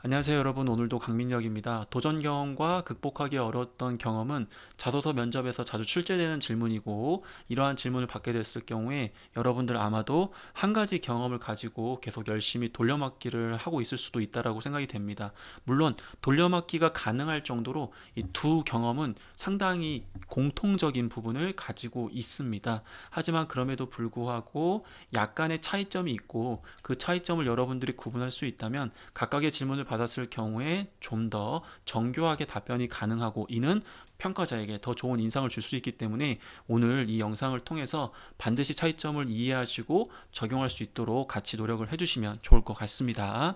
안녕하세요 여러분 오늘도 강민혁입니다. 도전 경험과 극복하기 어려웠던 경험은 자소서 면접에서 자주 출제되는 질문이고 이러한 질문을 받게 됐을 경우에 여러분들 아마도 한 가지 경험을 가지고 계속 열심히 돌려막기를 하고 있을 수도 있다라고 생각이 됩니다. 물론 돌려막기가 가능할 정도로 이 두 경험은 상당히 공통적인 부분을 가지고 있습니다. 하지만 그럼에도 불구하고 약간의 차이점이 있고 그 차이점을 여러분들이 구분할 수 있다면 각각의 질문을 받았을 경우에 좀 더 정교하게 답변이 가능하고 이는 평가자에게 더 좋은 인상을 줄 수 있기 때문에 오늘 이 영상을 통해서 반드시 차이점을 이해하시고 적용할 수 있도록 같이 노력을 해주시면 좋을 것 같습니다.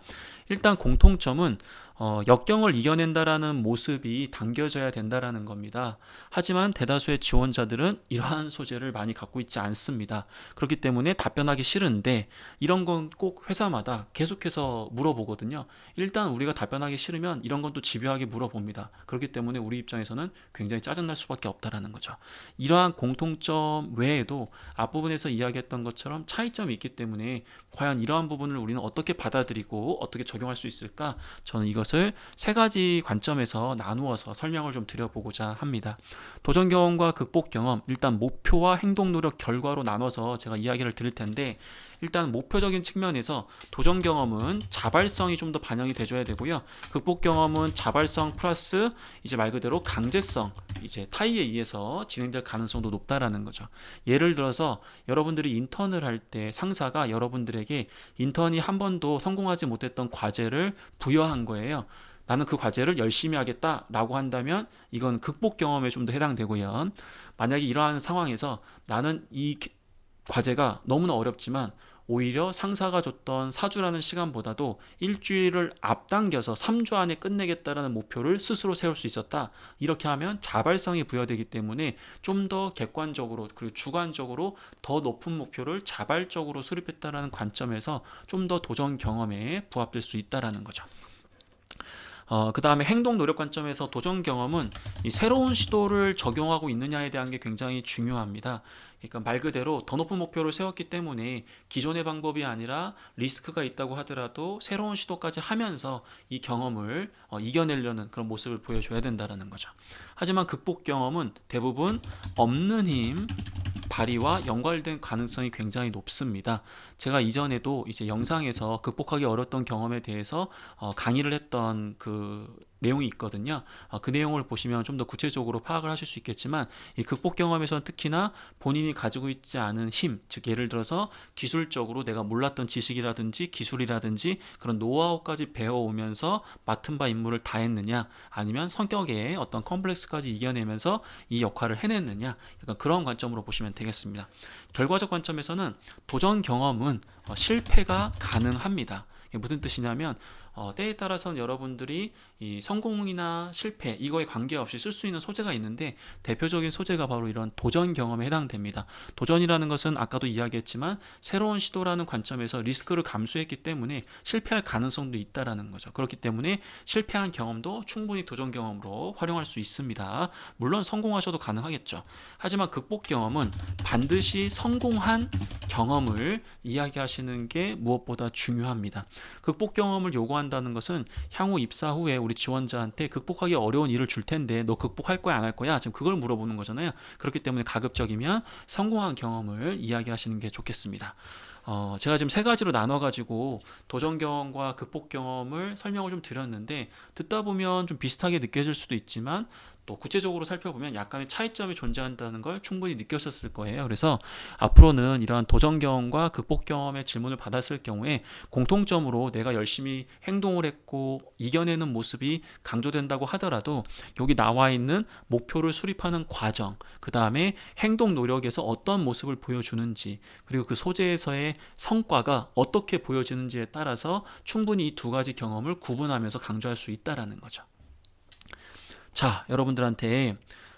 일단 공통점은 어, 역경을 이겨낸다라는 모습이 당겨져야 된다라는 겁니다. 하지만 대다수의 지원자들은 이러한 소재를 많이 갖고 있지 않습니다. 그렇기 때문에 답변하기 싫은데 이런 건 꼭 회사마다 계속해서 물어보거든요. 일단 우리가 답변하기 싫으면 이런 건 또 집요하게 물어봅니다. 그렇기 때문에 우리 입장에서는 굉장히 짜증날 수밖에 없다라는 거죠. 이러한 공통점 외에도 앞부분에서 이야기했던 것처럼 차이점이 있기 때문에 과연 이러한 부분을 우리는 어떻게 받아들이고 어떻게 적용할 수 있을까? 저는 이것을 세 가지 관점에서 나누어서 설명을 좀 드려보고자 합니다. 도전 경험과 극복 경험, 일단 목표와 행동 노력 결과로 나눠서 제가 이야기를 드릴 텐데 일단 목표적인 측면에서 도전 경험은 자발성이 좀 더 반영이 돼줘야 되고요. 극복 경험은 자발성 플러스 이제 말 그대로 강제성, 이제 타의에 의해서 진행될 가능성도 높다라는 거죠. 예를 들어서 여러분들이 인턴을 할 때 상사가 여러분들에게 인턴이 한 번도 성공하지 못했던 과제를 부여한 거예요. 나는 그 과제를 열심히 하겠다라고 한다면 이건 극복 경험에 좀 더 해당되고요. 만약에 이러한 상황에서 나는 이 과제가 너무나 어렵지만 오히려 상사가 줬던 사주라는 시간보다도 일주일을 앞당겨서 3주 안에 끝내겠다라는 목표를 스스로 세울 수 있었다. 이렇게 하면 자발성이 부여되기 때문에 좀 더 객관적으로 그리고 주관적으로 더 높은 목표를 자발적으로 수립했다라는 관점에서 좀 더 도전 경험에 부합될 수 있다라는 거죠. 어, 그 다음에 행동 노력 관점에서 도전 경험은 이 새로운 시도를 적용하고 있느냐에 대한 게 굉장히 중요합니다. 그러니까 말 그대로 더 높은 목표를 세웠기 때문에 기존의 방법이 아니라 리스크가 있다고 하더라도 새로운 시도까지 하면서 이 경험을 어, 이겨내려는 그런 모습을 보여줘야 된다라는 거죠. 하지만 극복 경험은 대부분 없는 힘, 발휘와 연관된 가능성이 굉장히 높습니다. 제가 이전에도 이제 영상에서 극복하기 어려웠던 경험에 대해서 어, 강의를 했던 그 내용이 있거든요. 어, 그 내용을 보시면 좀 더 구체적으로 파악을 하실 수 있겠지만 이 극복 경험에서는 특히나 본인이 가지고 있지 않은 힘, 즉 예를 들어서 기술적으로 내가 몰랐던 지식이라든지 기술이라든지 그런 노하우까지 배워오면서 맡은 바 임무를 다 했느냐 아니면 성격의 어떤 컴플렉스까지 이겨내면서 이 역할을 해냈느냐 약간 그런 관점으로 보시면 되겠습니다. 결과적 관점에서는 도전 경험은 어, 실패가 가능합니다. 무슨 뜻이냐면 어, 때에 따라서는 여러분들이 이 성공이나 실패 이거에 관계없이 쓸 수 있는 소재가 있는데 대표적인 소재가 바로 이런 도전 경험에 해당됩니다. 도전이라는 것은 아까도 이야기했지만 새로운 시도라는 관점에서 리스크를 감수했기 때문에 실패할 가능성도 있다라는 거죠. 그렇기 때문에 실패한 경험도 충분히 도전 경험으로 활용할 수 있습니다. 물론 성공하셔도 가능하겠죠. 하지만 극복 경험은 반드시 성공한 경험을 이야기하시는 게 무엇보다 중요합니다. 극복 경험을 요구 한다는 것은 향후 입사 후에 우리 지원자한테 극복하기 어려운 일을 줄 텐데 너 극복할 거야 안 할 거야 지금 그걸 물어보는 거잖아요. 그렇기 때문에 가급적이면 성공한 경험을 이야기하시는 게 좋겠습니다. 어, 제가 지금 세 가지로 나눠가지고 도전 경험과 극복 경험을 설명을 좀 드렸는데 듣다 보면 좀 비슷하게 느껴질 수도 있지만 또 구체적으로 살펴보면 약간의 차이점이 존재한다는 걸 충분히 느꼈었을 거예요. 그래서 앞으로는 이러한 도전 경험과 극복 경험의 질문을 받았을 경우에 공통점으로 내가 열심히 행동을 했고 이겨내는 모습이 강조된다고 하더라도 여기 나와 있는 목표를 수립하는 과정, 그 다음에 행동 노력에서 어떤 모습을 보여주는지, 그리고 그 소재에서의 성과가 어떻게 보여지는지에 따라서 충분히 이 두 가지 경험을 구분하면서 강조할 수 있다라는 거죠. 자, 여러분들한테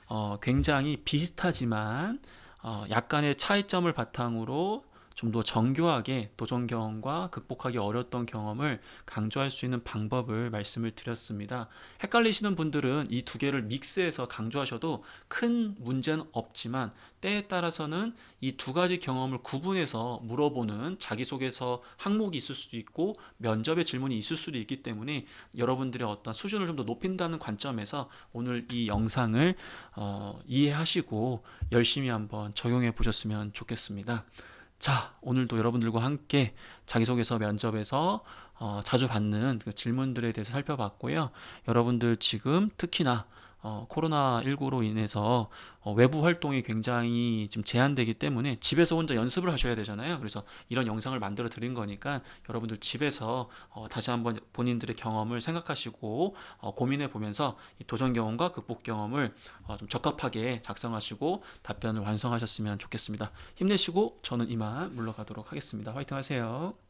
어, 굉장히 비슷하지만 어, 약간의 차이점을 바탕으로 좀 더 정교하게 도전 경험과 극복하기 어려웠던 경험을 강조할 수 있는 방법을 말씀을 드렸습니다. 헷갈리시는 분들은 이 두 개를 믹스해서 강조하셔도 큰 문제는 없지만 때에 따라서는 이 두 가지 경험을 구분해서 물어보는 자기소개서 항목이 있을 수도 있고 면접의 질문이 있을 수도 있기 때문에 여러분들의 어떤 수준을 좀 더 높인다는 관점에서 오늘 이 영상을 어, 이해하시고 열심히 한번 적용해 보셨으면 좋겠습니다. 자, 오늘도 여러분들과 함께 자기소개서 면접에서 어, 자주 받는 그 질문들에 대해서 살펴봤고요. 여러분들 지금 특히나 어, 코로나19로 인해서 어, 외부 활동이 굉장히 지금 제한되기 때문에 집에서 혼자 연습을 하셔야 되잖아요. 그래서 이런 영상을 만들어 드린 거니까 여러분들 집에서 어, 다시 한번 본인들의 경험을 생각하시고 어, 고민해 보면서 이 도전 경험과 극복 경험을 어, 좀 적합하게 작성하시고 답변을 완성하셨으면 좋겠습니다. 힘내시고 저는 이만 물러가도록 하겠습니다. 화이팅 하세요.